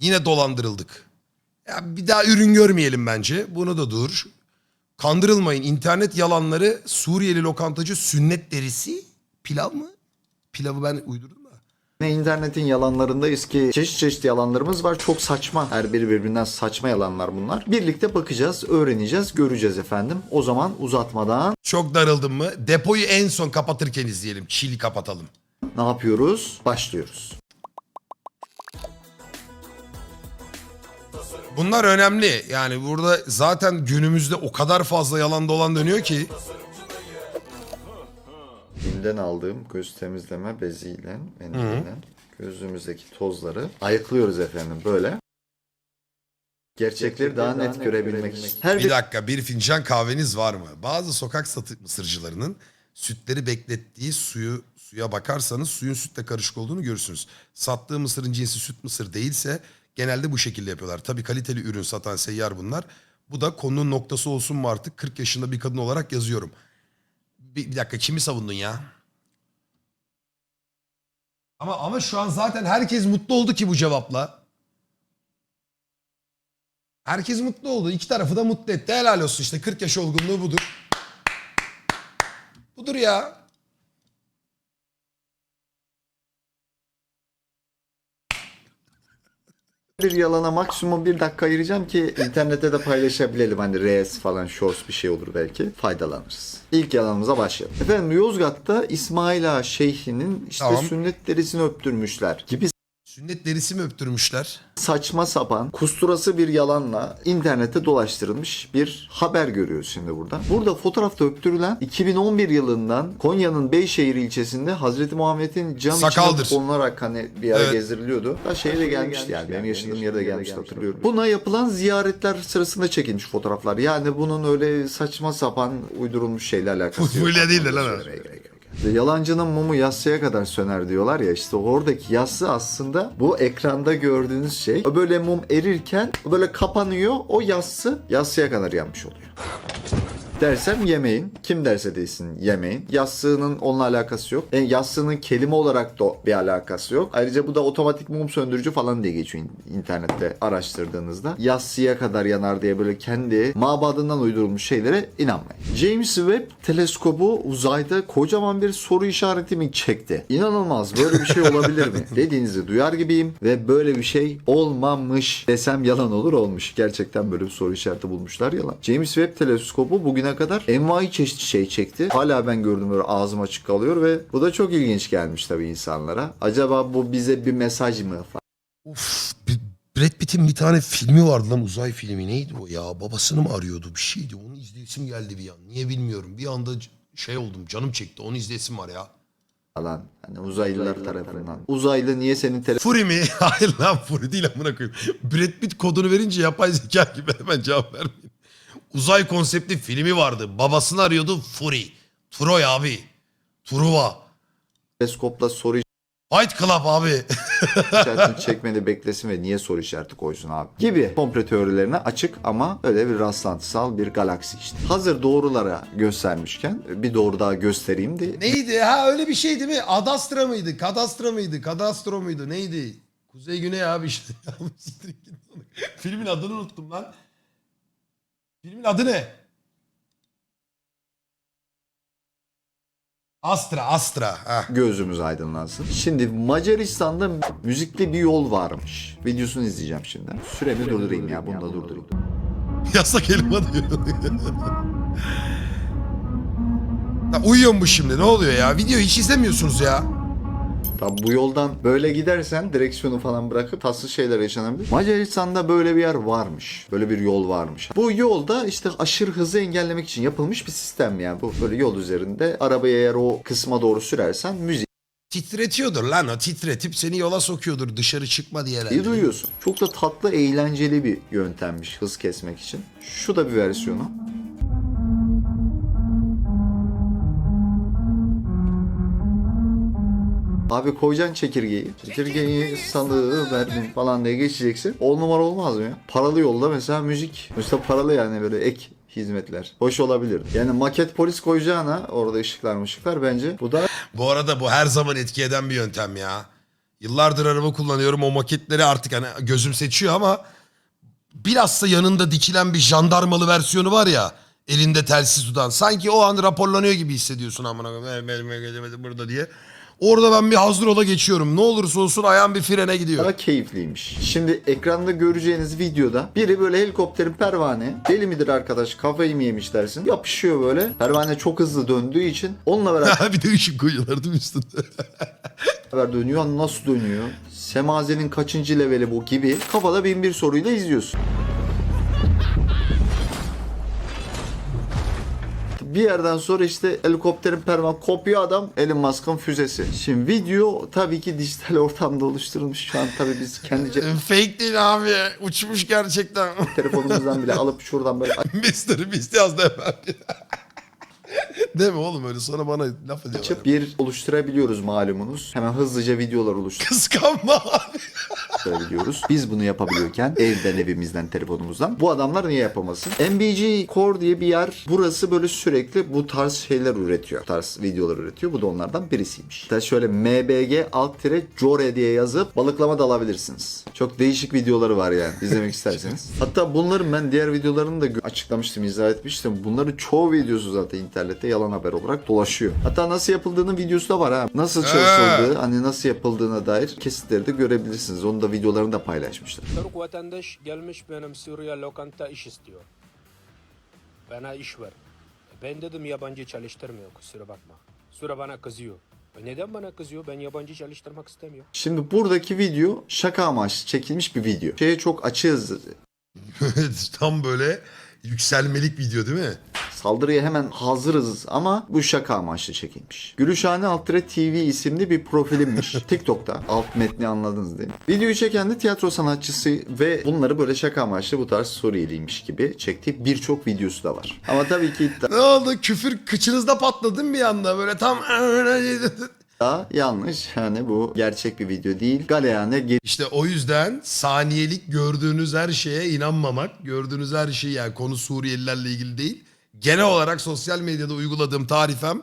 Yine dolandırıldık. Ya bir daha ürün görmeyelim bence. Bunu da dur. Kandırılmayın. İnternet yalanları Suriyeli lokantacı sünnet derisi pilav mı? Pilavı ben uydurdum da. Ne internetin yalanlarındayız ki çeşit çeşit yalanlarımız var. Çok saçma. Her biri birbirinden saçma yalanlar bunlar. Birlikte bakacağız, öğreneceğiz, göreceğiz efendim. O zaman uzatmadan Çok darıldım mı? Depoyu en son kapatırken izleyelim. Çili kapatalım. ne yapıyoruz? Başlıyoruz. Bunlar önemli. Yani burada zaten günümüzde o kadar fazla yalan dolan dönüyor ki. Dilden aldığım göz temizleme beziyle, mendille gözümüzdeki tozları ayıklıyoruz efendim böyle. Gerçekleri daha net görebilmek için. Her Bir dakika bir fincan kahveniz var mı? Bazı sokak satı mısırcılarının sütleri beklettiği suyu suya bakarsanız suyun sütle karışık olduğunu görürsünüz. Sattığı mısırın cinsi süt mısır değilse genelde bu şekilde yapıyorlar. Tabii kaliteli ürün satan seyyar bunlar. Bu da konunun noktası olsun mu artık 40 yaşında bir kadın olarak yazıyorum. Bir, bir dakika kimi savundun ya? Ama ama şu an zaten herkes mutlu oldu ki bu cevapla. Herkes mutlu oldu. İki tarafı da mutlu etti. Helal olsun işte 40 yaş olgunluğu budur. Budur ya. Bir yalana maksimum bir dakika ayıracağım ki internette de paylaşabilelim. Hani Reels falan shorts bir şey olur belki. Faydalanırız. İlk yalanımıza başlayalım. Efendim Yozgat'ta İsmail Ağa Şeyhi'nin işte Tamam. sünnet derisini öptürmüşler gibi Sünnet derisi mi öptürmüşler? saçma sapan kusturası bir yalanla internette dolaştırılmış bir haber görüyoruz şimdi burada. Burada fotoğrafta öptürülen 2011 yılından Konya'nın Beyşehir ilçesinde Hazreti Muhammed'in cam Sakaldır. içine konularak hani bir ara Evet. gezdiriliyordu. Da şeye de gelmişti yani. Benim yaşadığım yere de gelmişti hatırlıyorum. Buna yapılan ziyaretler sırasında çekilmiş fotoğraflar. Yani bunun öyle saçma sapan uydurulmuş şeyle alakası yok. Fulya değil de lan o. Yalancının mumu yassıya kadar söner diyorlar ya işte oradaki yassı aslında bu ekranda gördüğünüz şey. Böyle mum erirken böyle kapanıyor o yassı yassıya kadar yanmış oluyor. Dersem yemeyin. Kim derse desin yemeyin. Yassının onunla alakası yok. E, yassının kelime olarak da bir alakası yok. Ayrıca bu da otomatik mum söndürücü falan diye geçiyor in- internette araştırdığınızda. Yassıya kadar yanar diye böyle kendi mabadından uydurulmuş şeylere inanmayın. James Webb teleskobu uzayda kocaman bir soru işareti mi çekti? İnanılmaz böyle bir şey olabilir mi? Dediğinizi duyar gibiyim ve böyle bir şey olmamış desem yalan olur olmuş. Gerçekten böyle bir soru işareti bulmuşlar yalan. James Webb teleskobu bugüne kadar envai çeşit şey çekti. Hala ben gördüm böyle ağzım açık kalıyor ve bu da çok ilginç gelmiş tabii insanlara. Acaba bu bize bir mesaj mı? Uf, Brad Pitt'in bir tane filmi vardı lan uzay filmi neydi o ya? Babasını mı arıyordu bir şeydi. Onu izleyesim geldi bir an. Niye bilmiyorum. Bir anda şey oldum canım çekti. Onu izleyesim var ya. falan. Hani uzaylılar tarafından. Uzaylı niye senin Fury mi? Hayır lan Fury değil amına koyayım. Brad Pitt kodunu verince yapay zeka gibi hemen cevap vermeyin. Uzay konseptli filmi vardı. Babasını arıyordu Fury. Troy abi. Truva. teleskopla soru Fight Club abi. işaretini çekmeni beklesin ve niye soru işareti koysun abi gibi komplo teorilerine açık ama öyle bir rastlantısal bir galaksi işte. Hazır doğrulara göstermişken bir doğru daha göstereyim de Neydi? Ha öyle bir şey değil mi? Adastra mıydı? Kadastra mıydı? Kadastro muydu? Neydi? Kuzey Güney abi işte. Filmin adını unuttum lan. Filmin adı ne? Astra, Astra. Ha. gözümüz aydınlansın. Şimdi Macaristan'da müzikli bir yol varmış. Videosunu izleyeceğim şimdi. Süremi durdurayım ya bunu da durdurayım. Yasak elma diyor. ya uyuyor mu şimdi? Ne oluyor ya? Video hiç izlemiyorsunuz ya. Tabi bu yoldan böyle gidersen direksiyonu falan bırakıp tatsız şeyler yaşanabilir. Macaristan'da böyle bir yer varmış. Böyle bir yol varmış. Bu yolda işte aşırı hızı engellemek için yapılmış bir sistem yani. Bu böyle yol üzerinde arabayı eğer o kısma doğru sürersen müziği Titretiyordur lan o. Titretip seni yola sokuyordur dışarı çıkma diye herhalde. duyuyorsun. Çok da tatlı, eğlenceli bir yöntemmiş hız kesmek için. Şu da bir versiyonu. Abi koyacaksın çekirgeyi. Çekirgeyi salı verdim falan diye geçeceksin. On numara olmaz mı ya? Paralı yolda mesela müzik. Mesela paralı yani böyle ek hizmetler. Hoş olabilir. Yani maket polis koyacağına orada ışıklar ışıklar bence bu da Bu arada bu her zaman etki eden bir yöntem ya. Yıllardır araba kullanıyorum. O maketleri artık hani gözüm seçiyor ama bilhassa yanında dikilen bir jandarmalı versiyonu var ya elinde telsiz tutan. Sanki o an raporlanıyor gibi hissediyorsun amına koyayım. Benim benim geçemedim burada diye. Orada ben bir hazır ola geçiyorum. Ne olursa olsun ayağım bir frene gidiyor. Daha keyifliymiş. Şimdi ekranda göreceğiniz videoda biri böyle helikopterin pervane deli midir arkadaş kafayı mı yemiş dersin yapışıyor böyle. Pervane çok hızlı döndüğü için onunla beraber bir de ışık koyuyorlar değil mi üstünde? dönüyor. Nasıl dönüyor? Semazenin kaçıncı leveli bu gibi kafada bin bir soruyla izliyorsun. Bir yerden sonra işte helikopterin pervan kopuyor adam Elon Musk'ın füzesi. Şimdi video tabii ki dijital ortamda oluşturulmuş. Şu an tabii biz kendi Fake değil abi. Uçmuş gerçekten. telefonumuzdan bile alıp şuradan böyle Mr. Beast yazdı. Değil mi oğlum öyle sonra bana laf ediyorlar. açıp bir oluşturabiliyoruz malumunuz. Hemen hızlıca videolar Kıskanma abi. Oluşturabiliyoruz. Biz bunu yapabiliyorken evden evimizden telefonumuzdan bu adamlar niye yapamasın? MBG Core diye bir yer. Burası böyle sürekli bu tarz şeyler üretiyor. Bu tarz videolar üretiyor. Bu da onlardan birisiymiş. Hatta şöyle mbg alt tire core diye yazıp balıklama da alabilirsiniz. Çok değişik videoları var yani izlemek isterseniz. Hatta bunların ben diğer videolarını da açıklamıştım, izah etmiştim. Bunların çoğu videosu zaten internette yalan haber olarak dolaşıyor. Hatta nasıl yapıldığının videosu da var ha. Nasıl çalışıldığı, hani nasıl yapıldığına dair kesitleri de görebilirsiniz. Onu da videolarını da paylaşmışlar. Türk vatandaş gelmiş benim Suriye lokanta iş istiyor. Bana iş ver. Ben dedim yabancı çalıştırmıyor kusura bakma. Sonra bana kızıyor. E neden bana kızıyor? Ben yabancı çalıştırmak istemiyorum. Şimdi buradaki video şaka amaçlı çekilmiş bir video. Şeye çok açığız. Tam böyle yükselmelik video değil mi? Saldırıya hemen hazırız ama bu şaka amaçlı çekilmiş. Gülüşhane Altıre TV isimli bir profilimmiş. TikTok'ta. Alt metni anladınız değil mi? Videoyu çeken de tiyatro sanatçısı ve bunları böyle şaka amaçlı bu tarz Suriyeliymiş gibi çektiği birçok videosu da var. Ama tabii ki Ne oldu? Küfür kıçınızda patladı mi bir anda? Böyle tam... iddia yanlış. Yani bu gerçek bir video değil. Galeyane geri İşte o yüzden saniyelik gördüğünüz her şeye inanmamak, gördüğünüz her şey yani konu Suriyelilerle ilgili değil. Genel olarak sosyal medyada uyguladığım tarifem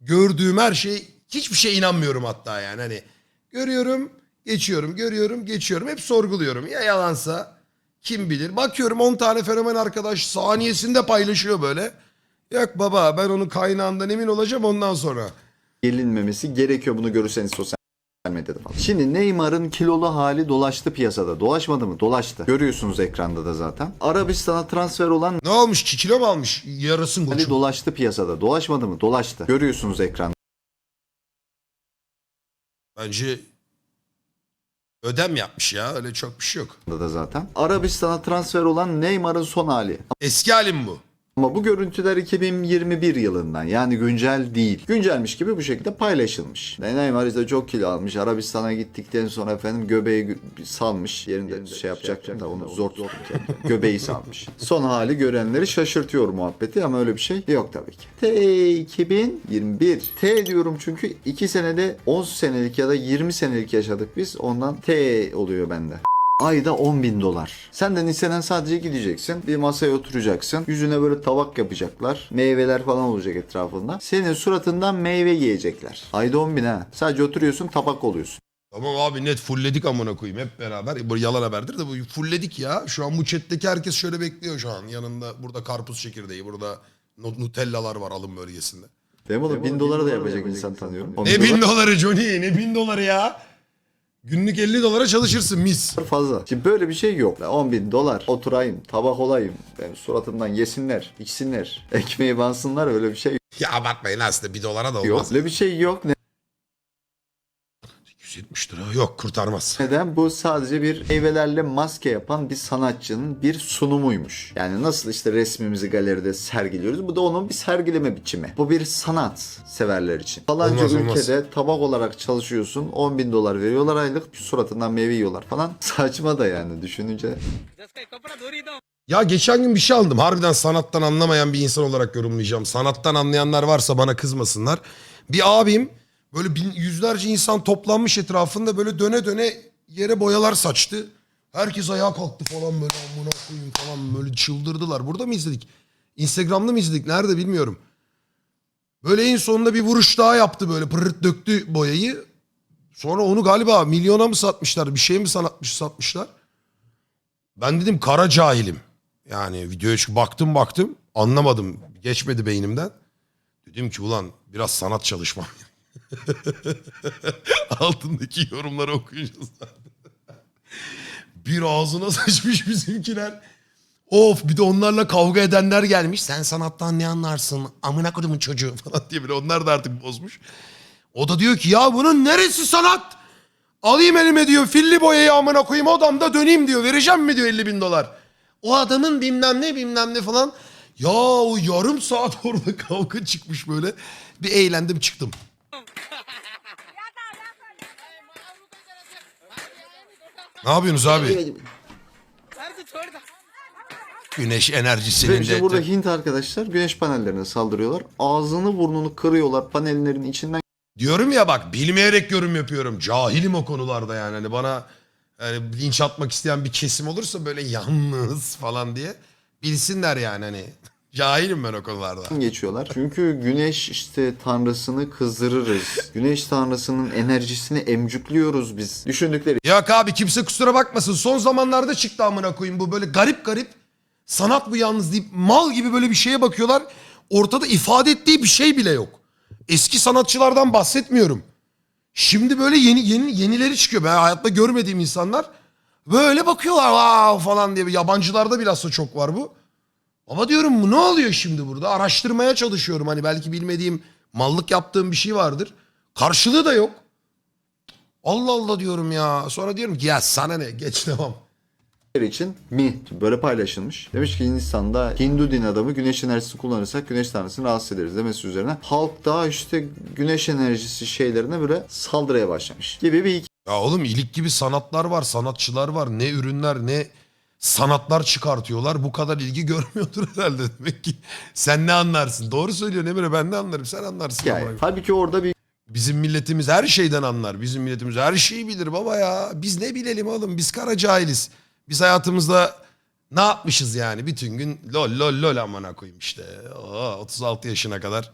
gördüğüm her şey hiçbir şeye inanmıyorum hatta yani hani görüyorum, geçiyorum, görüyorum, geçiyorum hep sorguluyorum. Ya yalansa kim bilir. Bakıyorum 10 tane fenomen arkadaş saniyesinde paylaşıyor böyle. Yok baba ben onun kaynağından emin olacağım ondan sonra. gelinmemesi gerekiyor bunu görürseniz sosyal medyada falan. Şimdi Neymar'ın kilolu hali dolaştı piyasada. Dolaşmadı mı? Dolaştı. Görüyorsunuz ekranda da zaten. Arabistan'a transfer olan Ne olmuş? 2 kilo mu almış? Yarasın hali koçum. dolaştı piyasada. Dolaşmadı mı? Dolaştı. Görüyorsunuz ekranda Bence ödem yapmış ya. Öyle çok bir şey yok. da zaten. Arabistan'a transfer olan Neymar'ın son hali. Eski halim bu. Ama bu görüntüler 2021 yılından yani güncel değil. Güncelmiş gibi bu şekilde paylaşılmış. Neymar işte çok kilo almış. Arabistan'a gittikten sonra efendim göbeği gö- salmış. Yerinde şey yapacaktım da onu zor kendimi. Göbeği salmış. Son hali görenleri şaşırtıyor muhabbeti ama öyle bir şey yok tabii ki. T 2021. T diyorum çünkü 2 senede 10 senelik ya da 20 senelik yaşadık biz. Ondan T oluyor bende. Ayda 10 bin dolar. Senden istenen sadece gideceksin. Bir masaya oturacaksın. Yüzüne böyle tabak yapacaklar. Meyveler falan olacak etrafında. Senin suratından meyve yiyecekler. Ayda 10 bin ha. Sadece oturuyorsun tabak oluyorsun. Tamam abi net fullledik amına koyayım hep beraber. Bu yalan haberdir de bu fullledik ya. Şu an bu chatteki herkes şöyle bekliyor şu an. Yanında burada karpuz çekirdeği, burada nu- nutellalar var alım bölgesinde. Değil mi oğlum? Bin dolara da yapacak insan tanıyorum. Ne bin doları Johnny ne bin doları ya. Günlük 50 dolara çalışırsın mis. fazla. Şimdi böyle bir şey yok. 10 bin dolar oturayım, tabak olayım. Benim suratımdan yesinler, içsinler. Ekmeği bansınlar öyle bir şey Ya abartmayın aslında bir dolara da yok. olmaz. Öyle bir şey yok. 170 lira yok kurtarmaz. Neden? Bu sadece bir meyvelerle maske yapan bir sanatçının bir sunumuymuş. Yani nasıl işte resmimizi galeride sergiliyoruz. Bu da onun bir sergileme biçimi. Bu bir sanat severler için. Falanca Olmaz, olmaz. ülkede tabak olarak çalışıyorsun. 10 bin dolar veriyorlar aylık. Suratından meyve yiyorlar falan. Saçma da yani düşününce. Ya geçen gün bir şey aldım. Harbiden sanattan anlamayan bir insan olarak yorumlayacağım. Sanattan anlayanlar varsa bana kızmasınlar. Bir abim böyle bin, yüzlerce insan toplanmış etrafında böyle döne döne yere boyalar saçtı. Herkes ayağa kalktı falan böyle amına koyayım falan böyle çıldırdılar. Burada mı izledik? Instagram'da mı izledik? Nerede bilmiyorum. Böyle en sonunda bir vuruş daha yaptı böyle pırırt döktü boyayı. Sonra onu galiba milyona mı satmışlar bir şey mi sanatmış satmışlar. Ben dedim kara cahilim. Yani videoya çık- baktım baktım anlamadım geçmedi beynimden. Dedim ki ulan biraz sanat çalışmam. Altındaki yorumları zaten. bir ağzına saçmış bizimkiler. Of bir de onlarla kavga edenler gelmiş. Sen sanattan ne anlarsın? Amına kodumun çocuğu falan diye bile onlar da artık bozmuş. O da diyor ki ya bunun neresi sanat? Alayım elime diyor filli boyayı amına koyayım odamda döneyim diyor. Vereceğim mi diyor 50 bin dolar. O adamın bilmem ne bilmem ne falan. Ya o yarım saat orada kavga çıkmış böyle. Bir eğlendim çıktım. Ne yapıyorsunuz abi? Güneş Ve enerjisinin işte de... burada Hint arkadaşlar güneş panellerine saldırıyorlar. Ağzını burnunu kırıyorlar panellerin içinden Diyorum ya bak bilmeyerek yorum yapıyorum. Cahilim o konularda yani. Hani bana yani linç atmak isteyen bir kesim olursa böyle yalnız falan diye bilsinler yani hani. Cahilim ben o konularda. geçiyorlar. Çünkü güneş işte tanrısını kızdırırız. Güneş tanrısının enerjisini emcükliyoruz biz. Düşündükleri Yok abi kimse kusura bakmasın. Son zamanlarda çıktı amına koyayım bu böyle garip garip. Sanat bu yalnız deyip mal gibi böyle bir şeye bakıyorlar. Ortada ifade ettiği bir şey bile yok. Eski sanatçılardan bahsetmiyorum. Şimdi böyle yeni yeni yenileri çıkıyor. Ben hayatta görmediğim insanlar böyle bakıyorlar wow falan diye. Yabancılarda bilhassa çok var bu. Ama diyorum bu ne oluyor şimdi burada? Araştırmaya çalışıyorum. Hani belki bilmediğim mallık yaptığım bir şey vardır. Karşılığı da yok. Allah Allah diyorum ya. Sonra diyorum ki ya sana ne geç devam. için mi böyle paylaşılmış. Demiş ki Hindistan'da Hindu din adamı güneş enerjisi kullanırsak güneş tanrısını rahatsız ederiz demesi üzerine halk daha işte güneş enerjisi şeylerine böyle saldırıya başlamış gibi bir Ya oğlum ilik gibi sanatlar var, sanatçılar var. Ne ürünler ne sanatlar çıkartıyorlar. Bu kadar ilgi görmüyordur herhalde demek ki. Sen ne anlarsın? Doğru söylüyorsun Emre ben ne anlarım sen anlarsın. amına koyayım. Halbuki orada bir Bizim milletimiz her şeyden anlar. Bizim milletimiz her şeyi bilir baba ya. Biz ne bilelim oğlum biz kara cahiliz. Biz hayatımızda ne yapmışız yani bütün gün lol lol lol amına koyayım işte. Oo, 36 yaşına kadar.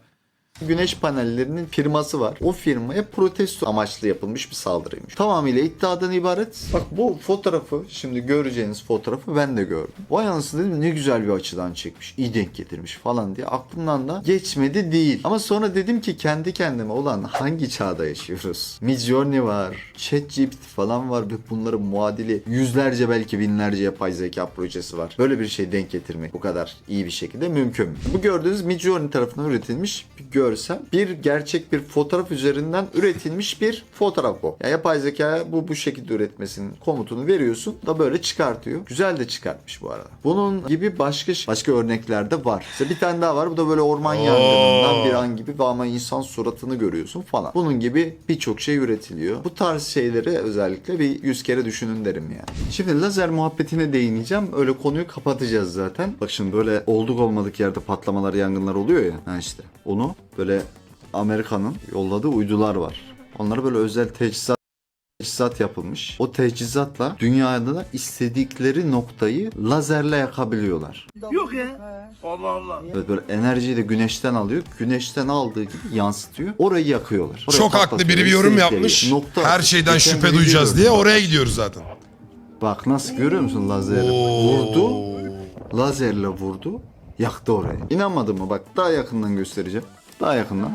Güneş panellerinin firması var. O firmaya protesto amaçlı yapılmış bir saldırıymış. Tamamıyla iddiadan ibaret. Bak bu fotoğrafı şimdi göreceğiniz fotoğrafı ben de gördüm. Vay anasını dedim ne güzel bir açıdan çekmiş. iyi denk getirmiş falan diye aklımdan da geçmedi değil. Ama sonra dedim ki kendi kendime olan hangi çağda yaşıyoruz? Midjourney var. ChatGPT falan var ve bunların muadili yüzlerce belki binlerce yapay zeka projesi var. Böyle bir şey denk getirmek bu kadar iyi bir şekilde mümkün mü? Bu gördüğünüz Midjourney tarafından üretilmiş bir görsel. Bir gerçek bir fotoğraf üzerinden üretilmiş bir fotoğraf bu. Yani yapay zekaya bu bu şekilde üretmesinin komutunu veriyorsun da böyle çıkartıyor. Güzel de çıkartmış bu arada. Bunun gibi başka başka örnekler de var. İşte bir tane daha var. Bu da böyle orman yangınından bir an gibi ama insan suratını görüyorsun falan. Bunun gibi birçok şey üretiliyor. Bu tarz şeyleri özellikle bir yüz kere düşünün derim yani. Şimdi lazer muhabbetine değineceğim. Öyle konuyu kapatacağız zaten. Bak şimdi böyle olduk olmadık yerde patlamalar, yangınlar oluyor ya. Ha işte. Onu böyle Amerika'nın yolladığı uydular var. Onlara böyle özel teçhizat teçhizat yapılmış. O teçhizatla dünyada da istedikleri noktayı lazerle yakabiliyorlar. Yok ya. Allah Allah. Evet böyle enerjiyi de güneşten alıyor. Güneşten aldığı gibi yansıtıyor. Orayı yakıyorlar. Orayı Çok haklı biri bir yorum yapmış. Nokta Her şeyden Geçen şüphe duyacağız diye oraya gidiyoruz zaten. Bak nasıl görüyor musun lazeri? Vurdu. Lazerle vurdu. Yaktı orayı. İnanmadın mı? Bak daha yakından göstereceğim. Daha yakından.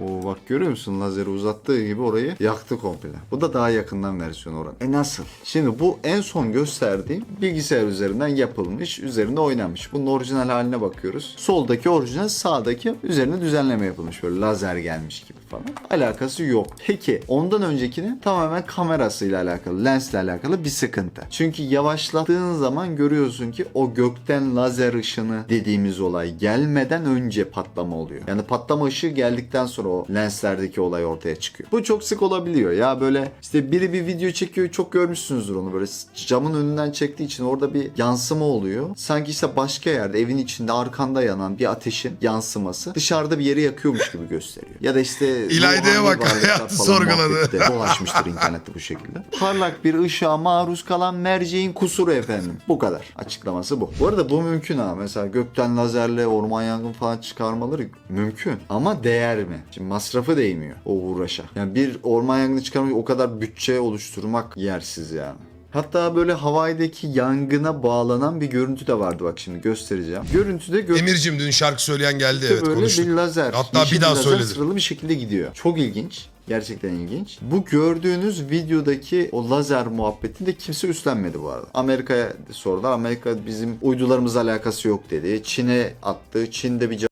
Oo bak görüyor musun lazeri uzattığı gibi orayı yaktı komple. Bu da daha yakından versiyonu oranın. E nasıl? Şimdi bu en son gösterdiğim bilgisayar üzerinden yapılmış, üzerinde oynanmış. Bunun orijinal haline bakıyoruz. Soldaki orijinal, sağdaki üzerine düzenleme yapılmış. Böyle lazer gelmiş gibi falan. Alakası yok. Peki ondan öncekini tamamen kamerasıyla alakalı, lensle alakalı bir sıkıntı. Çünkü yavaşlattığın zaman görüyorsun ki o gökten lazer ışını dediğimiz olay gelmeden önce patlama oluyor. Yani patlama ışığı geldikten sonra o lenslerdeki olay ortaya çıkıyor. Bu çok sık olabiliyor. Ya böyle işte biri bir video çekiyor çok görmüşsünüzdür onu böyle camın önünden çektiği için orada bir yansıma oluyor. Sanki işte başka yerde evin içinde arkanda yanan bir ateşin yansıması dışarıda bir yeri yakıyormuş gibi gösteriyor. Ya da işte İlayda'ya bak, falan sorguladı. dolaşmıştır internette bu şekilde. Parlak bir ışığa maruz kalan merceğin kusuru efendim. Bu kadar. Açıklaması bu. Bu arada bu mümkün ha. Mesela gökten lazerle orman yangın falan çıkarmaları mümkün. Ama değer mi? Şimdi masrafı değmiyor o uğraşa. Yani bir orman yangını çıkarmak o kadar bütçe oluşturmak yersiz yani. Hatta böyle Hawaii'deki yangına bağlanan bir görüntü de vardı bak şimdi göstereceğim. Görüntüde gö- Emir'cim dün şarkı söyleyen geldi işte evet böyle konuştuk. bir lazer. Hatta yeşil bir daha lazer söyledi. sıralı bir şekilde gidiyor. Çok ilginç. Gerçekten ilginç. Bu gördüğünüz videodaki o lazer muhabbetini de kimse üstlenmedi bu arada. Amerika'ya sordular. Amerika bizim uydularımızla alakası yok dedi. Çin'e attı. Çin'de bir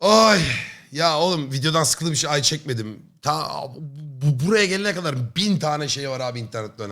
Ay ya oğlum videodan sıkıldım bir şey ay çekmedim. Ta bu, buraya gelene kadar bin tane şey var abi internette